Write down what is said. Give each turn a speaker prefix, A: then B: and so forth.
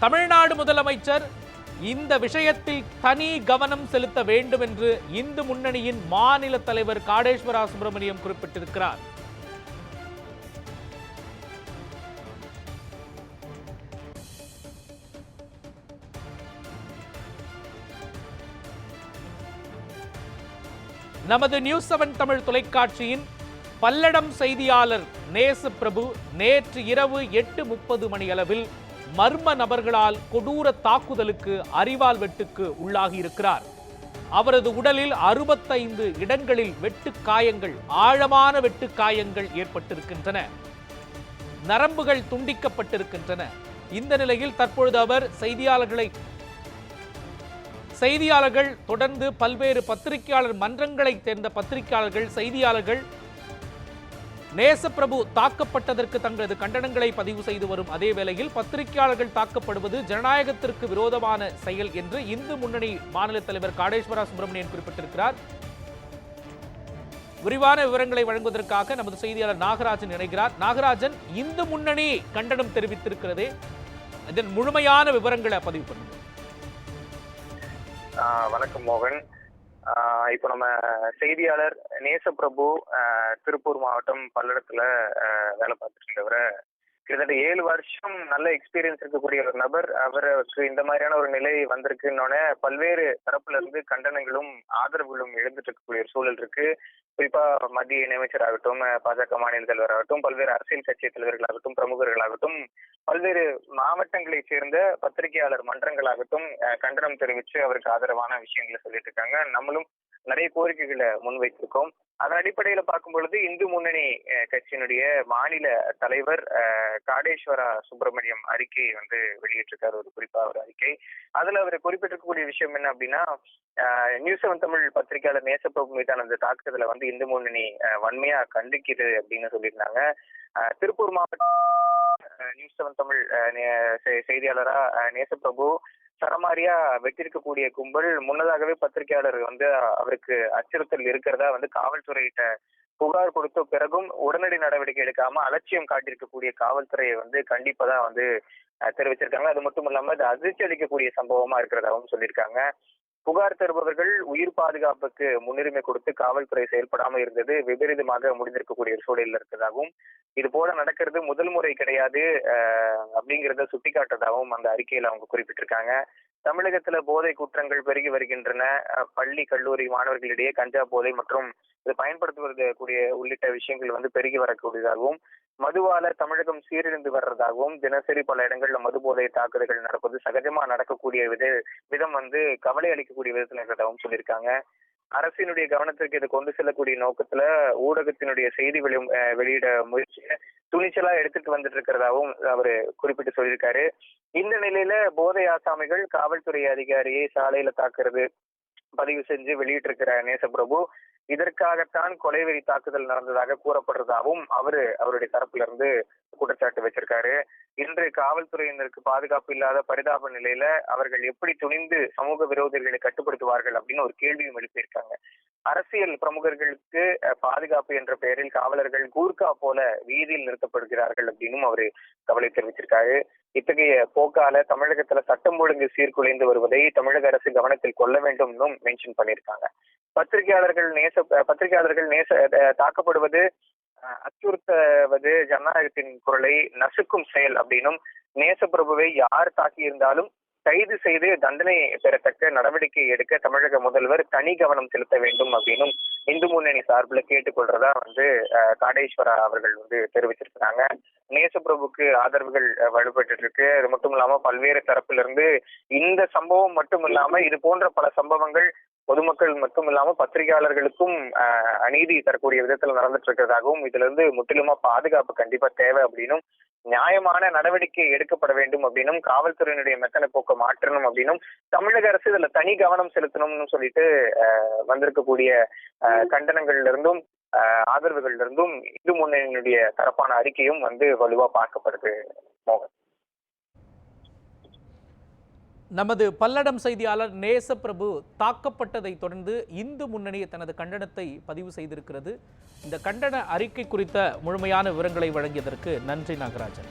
A: தமிழ்நாடு முதலமைச்சர் இந்த விஷயத்தில் தனி கவனம் செலுத்த வேண்டும் என்று இந்து முன்னணியின் மாநில தலைவர் காடேஸ்வரா சுப்பிரமணியம் குறிப்பிட்டிருக்கிறார். நமது நியூஸ் செவன் தமிழ் தொலைக்காட்சியின் பல்லடம் செய்தியாளர் நேசு பிரபு நேற்று இரவு எட்டு முப்பது மணி அளவில் மர்ம நபர்களால் கொடூர தாக்குதலுக்கு அறிவால் வெட்டுக்கு உள்ளாகி இருக்கிறார். அவரது உடலில் அறுபத்தைந்து இடங்களில் வெட்டு காயங்கள் ஆழமான வெட்டு காயங்கள் ஏற்பட்டிருக்கின்றன. நரம்புகள் துண்டிக்கப்பட்டிருக்கின்றன. இந்த நிலையில் தற்பொழுது அவர் செய்தியாளர்களை செய்தியாளர்கள் தொடர்ந்து பல்வேறு பத்திரிகையாளர் மன்றங்களைச் சேர்ந்த பத்திரிகையாளர்கள் செய்தியாளர்கள் நேசப்பிரபு தாக்கப்பட்டதற்கு தங்களது கண்டனங்களை பதிவு செய்து வரும் அதே வேளையில் பத்திரிகையாளர்கள் தாக்கப்படுவது ஜனநாயகத்திற்கு விரோதமான செயல் என்று இந்து முன்னணி மாநில தலைவர் காடேஸ்வரா சுப்பிரமணியன் குறிப்பிட்டிருக்கிறார். விரிவான விவரங்களை வழங்குவதற்காக நமது செய்தியாளர் நாகராஜன் இணைகிறார். நாகராஜன் இந்து முன்னணி கண்டனம் தெரிவித்திருக்கிறதே. இதன் முழுமையான விவரங்களை பதிவு பண்ணுங்க
B: வணக்கம் மோகன். இப்போ நம்ம செய்தியாளர் நேசப்பிரபு ஆஹ் திருப்பூர் மாவட்டம் பல்லடத்துல வேலை பார்த்துட்டு இருந்தவரை கிட்டத்தட்ட ஏழு வருஷம் நல்ல எக்ஸ்பீரியன்ஸ் இருக்கக்கூடிய ஒரு நபர். அவருக்கு இந்த மாதிரியான ஒரு நிலை வந்திருக்குன்னொன்னே பல்வேறு தரப்புல இருந்து கண்டனங்களும் ஆதரவுகளும் எழுந்துட்டு இருக்கக்கூடிய ஒரு சூழல் இருக்கு. குறிப்பா மத்திய இணையமைச்சர் ஆகட்டும் பாஜக மாநில தலைவர் ஆகட்டும் பல்வேறு அரசியல் கட்சி தலைவர்களாகட்டும் பிரமுகர்களாகட்டும் பல்வேறு மாவட்டங்களை சேர்ந்த பத்திரிகையாளர் மன்றங்களாகட்டும் கண்டனம் தெரிவித்து அவருக்கு ஆதரவான விஷயங்களை சொல்லிட்டு இருக்காங்க. நம்மளும் நிறைய கோரிக்கைகளை முன்வைத்திருக்கோம். அதன் அடிப்படையில பார்க்கும் பொழுது இந்து முன்னணி அஹ், கட்சியினுடைய மாநில தலைவர் அஹ், காடேஸ்வரா சுப்பிரமணியம் அறிக்கை வந்து வெளியிட்டிருக்காரு ஒரு குறிப்பா ஒரு அறிக்கை. அதுல அவர் குறிப்பிட்டிருக்கக்கூடிய விஷயம் என்ன அப்படின்னா நியூஸ் செவன் தமிழ் பத்திரிகையாளர் நேசப்பிரபு மீதான அந்த தாக்குதலை வந்து இந்து முன்னணி வன்மையா கண்டிக்குது அப்படின்னு சொல்லியிருந்தாங்க. திருப்பூர் மாவட்ட நியூஸ் செவன் தமிழ் அஹ், செ- செய்தியாளரா அஹ், நேசப்பிரபு சரமாரியா வெட்டிருக்கக்கூடிய கும்பல் முன்னதாகவே பத்திரிகையாளர் வந்து அவருக்கு அச்சுறுத்தல் இருக்கிறதா வந்து காவல்துறையிட்ட புகார் கொடுத்த பிறகும் உடனடி நடவடிக்கை எடுக்காம அலட்சியம் காட்டியிருக்கக்கூடிய காவல்துறையை வந்து கண்டிப்பதா வந்து தெரிவிச்சிருக்காங்க. அது மட்டும் இல்லாம அது அதிர்ச்சி அளிக்கக்கூடிய சம்பவமா இருக்கிறதாகவும் சொல்லியிருக்காங்க. புகார் தருபவர்கள் உயிர் பாதுகாப்புக்கு முன்னுரிமை கொடுத்து காவல்துறை செயல்படாம இருந்தது. விபரீதமாக முடிந்திருக்கக்கூடிய ஒரு சூழலில் இருக்கிறதாகவும் இது போல நடக்கிறது முதல் முறை கிடையாது அஹ், அப்படிங்கிறத சுட்டிக்காட்டுறதாகவும் அந்த அறிக்கையில அவங்க குறிப்பிட்டிருக்காங்க. தமிழகத்துல போதை குற்றங்கள் பெருகி வருகின்றன. பள்ளி கல்லூரி மாணவர்களிடையே கஞ்சா போதை மற்றும் இது பயன்படுத்துவது கூடிய உள்ளிட்ட விஷயங்கள் வந்து பெருகி வரக்கூடியதாகவும் மதுவால தமிழகம் சீரழிந்து வர்றதாகவும் தினசரி பல இடங்கள்ல மது போதை தாக்குதல்கள் நடப்பது சகஜமா நடக்கக்கூடிய வித விதம் வந்து கவலை அளிக்கக்கூடிய விதத்துல இருக்கிறதாகவும் சொல்லியிருக்காங்க. அரசினுடைய கவனத்திற்கு இதை கொண்டு செல்லக்கூடிய நோக்கத்துல ஊடகத்தினுடைய செய்தி வெளி அஹ் வெளியிட முயற்சியை துணிச்சலா எடுத்துட்டு வந்துட்டு இருக்கிறதாவும் அவரு குறிப்பிட்டு சொல்லியிருக்காரு. இந்த நிலையில போதை ஆசாமிகள் காவல்துறை அதிகாரியை சாலையில தாக்குறது பதிவு செஞ்சு வெளியிட்டிருக்கிற நேசப்பிரபு இதற்காகத்தான் கொலைவெறி தாக்குதல் நடந்ததாக கூறப்படுறதாகவும் அவரு அவருடைய தரப்புல இருந்து குற்றச்சாட்டு வச்சிருக்காரு. இன்று காவல்துறையினருக்கு பாதுகாப்பு இல்லாத பரிதாப நிலையில அவர்கள் எப்படி துணிந்து சமூக விரோதிகளை கட்டுப்படுத்துவார்கள் அப்படின்னு ஒரு கேள்வியும் எழுப்பியிருக்காங்க. அரசியல் பிரமுகர்களுக்கு பாதுகாப்பு என்ற பெயரில் காவலர்கள் கூர்க்கா போல வீதியில் நிறுத்தப்படுகிறார்கள் அப்படின்னும் அவரு கவலை தெரிவிச்சிருக்காரு. இத்தகைய போக்கால தமிழகத்துல சட்டம் ஒழுங்கு சீர்குலைந்து வருவதை தமிழக அரசு கவனத்தில் கொள்ள வேண்டும் மென்ஷன் பண்ணியிருக்காங்க. பத்திரிகையாளர்கள் நேச பத்திரிகையாளர்கள் நேச தாக்கப்படுவது அஹ், அச்சுறுத்துவது ஜனநாயகத்தின் குரலை நசுக்கும் செயல் அப்படின்னும் நேசப்பிரபுவை யார் தாக்கியிருந்தாலும் கைது செய்து தண்டனை பெறத்தக்க நடவடிக்கை எடுக்க தமிழக முதல்வர் தனி கவனம் செலுத்த வேண்டும் அப்படின்னும் இந்து முன்னணி சார்பில் கேட்டுக்கொள்றதா வந்து காடேஸ்வரா அவர்கள் வந்து தெரிவிச்சிருக்கிறாங்க. நேசப்பிரபுக்கு ஆதரவுகள் அஹ், வலுப்பட்டு இருக்கு அது மட்டும் இல்லாம பல்வேறு தரப்பிலிருந்து இந்த சம்பவம் மட்டும் இல்லாம இது போன்ற பல சம்பவங்கள் பொதுமக்கள் மட்டும் இல்லாம பத்திரிகையாளர்களுக்கும் அநீதி தரக்கூடிய விதத்துல நடந்துட்டு இருக்கிறதாகவும் இதுல இருந்து முற்றிலுமா பாதுகாப்பு கண்டிப்பா தேவை அப்படின்னும் நியாயமான நடவடிக்கை எடுக்கப்பட வேண்டும் அப்படின்னும் காவல்துறையினுடைய மெத்தனை போக்க மாற்றணும் அப்படின்னும் தமிழக அரசு இதுல தனி கவனம் செலுத்தணும்னு சொல்லிட்டு அஹ், வந்திருக்கக்கூடிய கண்டனங்கள்ல இருந்தும் ஆதரவுகள்ல இருந்தும் இந்து முன்னணியினுடைய தரப்பான அறிக்கையும் வந்து வலுவா பார்க்கப்படுது மோகன்.
A: நமது பல்லடம் செய்தியாளர் நேசப்பிரபு தாக்கப்பட்டதை தொடர்ந்து இந்து முன்னணி தனது கண்டனத்தை பதிவு செய்திருக்கிறது. இந்த கண்டன அறிக்கை குறித்த முழுமையான விவரங்களை வழங்கியதற்கு நன்றி நாகராஜன்.